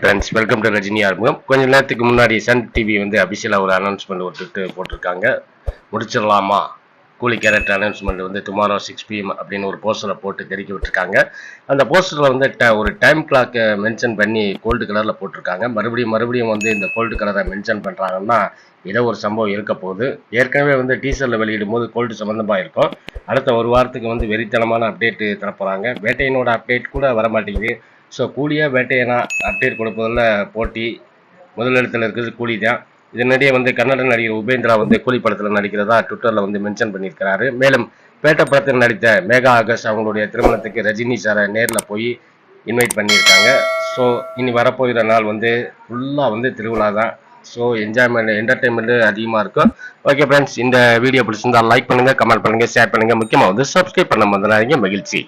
Friends welcome to Rajini Armugam கொஞ்சம் நேரத்துக்கு முன்னாடி சன் டிவி வந்து அபிஷியலாக ஒரு அனௌன்ஸ்மெண்ட் விட்டுட்டு போட்டிருக்காங்க. முடிச்சிடலாமா? கூலி கேரக்டர் அனௌன்ஸ்மெண்ட் வந்து டுமாரோ சிக்ஸ் பிஎம் அப்படின்னு ஒரு போஸ்டரை போட்டு தெரிவிக்க விட்டுருக்காங்க. அந்த போஸ்டரில் வந்து ட- ஒரு டைம் கிளாக்கை மென்ஷன் பண்ணி கோல்டு கலரில் போட்டிருக்காங்க. மறுபடியும் மறுபடியும் வந்து இந்த கோல்டு கலரை மென்ஷன் பண்ணுறாங்கன்னா ஏதோ ஒரு சம்பவம் இருக்க போகுது. ஏற்கனவே வந்து டீசரில் வெளியிடும் போது கோல்டு சம்மந்தமாக இருக்கும். அடுத்த ஒரு வாரத்துக்கு வந்து வெறித்தனமான அப்டேட்டு தரப்போகிறாங்க வேட்டையினோட அப்டேட் கூட வரமாட்டேங்குது. ஸோ கூலியா வேட்டையனா அப்டேட் கொடுப்பதில் போட்டி முதலிடத்தில் இருக்கிறது கூலி தான். இதனிடையே வந்து கன்னட நடிகர் உபேந்திரா வந்து கூலி படத்தில் நடிக்கிறதா ட்விட்டரில் வந்து மென்ஷன் பண்ணியிருக்கிறாரு. மேலும் பேட்ட படத்தில் நடித்த மேகா ஆகஸ்ட் அவங்களுடைய திருமணத்துக்கு ரஜினி சாரை நேரில் போய் இன்வைட் பண்ணியிருக்காங்க. ஸோ இனி வரப்போகிற நாள் வந்து ஃபுல்லாக வந்து திருவிழா தான். ஸோ என்ஜாய்மெண்ட் என்டர்டைன்மெண்ட்டு அதிகமாக இருக்கும். ஓகே ஃப்ரெண்ட்ஸ் இந்த வீடியோ பிடிச்சிருந்தால் லைக் பண்ணுங்கள் கமெண்ட் பண்ணுங்கள் ஷேர் பண்ணுங்கள் முக்கியமாக வந்து சப்ஸ்கிரைப் பண்ண முதலாக மகிழ்ச்சி.